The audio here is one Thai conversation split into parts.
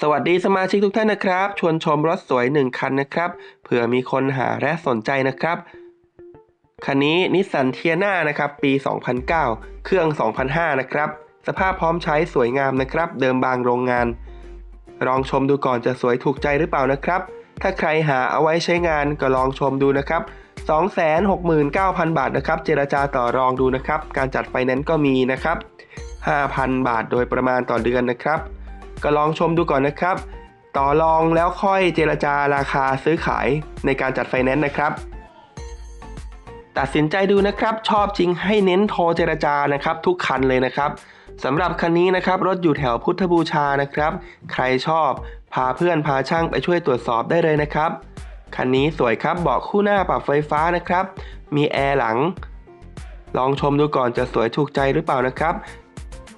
สวัสดีสมาชิกทุกท่านนะครับ ชวนชมรถสวย 1 คันนะครับเผื่อมีคนหาและสนใจนะครับ คันนี้นิสสันเทียนานะครับปี 2009 เครื่อง 2005 นะครับ สภาพพร้อมใช้สวยงามนะครับ เดิมบางโรงงาน ลองชมดูก่อนจะสวยถูกใจหรือเปล่านะครับ ถ้าใครหาเอาไว้ใช้งานก็ลองชมดูนะครับ269,000 บาทนะครับ เจรจาต่อรองดูนะครับ การจัดไฟแนนซ์ก็มีนะครับ 5,000 บาทโดยประมาณต่อเดือนนะครับ ก็ลองชมดูก่อนนะครับ ต่อรองแล้วค่อยเจรจาราคาซื้อขายในการจัดไฟแนนซ์นะครับ ตัดสินใจดูนะครับ ชอบจริงให้เน้นโทรเจรจานะครับ ทุกคันเลยนะครับสำหรับคันนี้นะครับรถอยู่แถวพุทธบูชานะครับ ใครชอบ พาเพื่อนพาช่างไปช่วยตรวจสอบได้เลยนะครับ คันนี้สวยครับเบาะคู่หน้าปรับไฟฟ้านะครับ มีแอร์หลัง ลองชมดูก่อนจะสวยถูกใจหรือเปล่านะครับ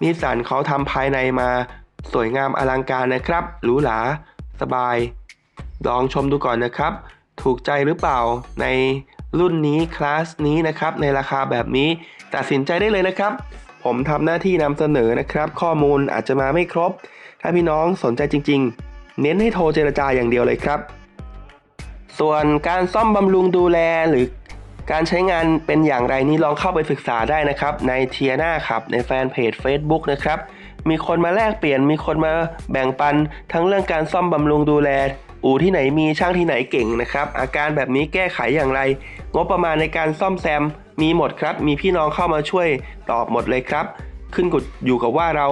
นิสสันเขาทำภายในมา สวยงามอลังการนะครับหรูหราสบาย ลองชมดูก่อนนะครับ ถูกใจหรือเปล่าในรุ่นนี้คลาสนี้นะครับในราคาแบบนี้ตัดสินใจได้เลยนะครับ ผมทำหน้าที่นำเสนอนะครับ ข้อมูลอาจจะมาไม่ครบ ถ้าพี่น้องสนใจจริง ๆ เน้นให้โทรเจรจาอย่างเดียวเลยครับ ส่วนการซ่อมบำรุงดูแลหรือการใช้งานเป็นอย่างไรนี่ลองเข้าไปศึกษาได้นะครับ ในเทียนาครับในแฟนเพจ Facebook นะครับ มีคนมาแลกเปลี่ยน มีคนมาแบ่งปัน ทั้งเรื่องการซ่อมบำรุงดูแล อู่ที่ไหนมีช่างที่ไหนเก่งนะครับ อาการแบบนี้แก้ไขอย่างไร งบประมาณในการซ่อมแซม มีหมดครับ มีพี่น้องเข้ามาช่วยตอบหมดเลยครับ ขึ้นกับอยู่กับว่าเรา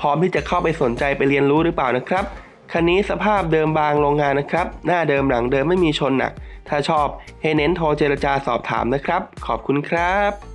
พร้อมที่จะเข้าไปสนใจไปเรียนรู้หรือเปล่านะครับ คันนี้สภาพเดิมบางโรงงานนะครับ หน้าเดิมหลังเดิมไม่มีชนหนัก ถ้าชอบให้เน้นโทรเจรจาสอบถามนะครับ ขอบคุณครับ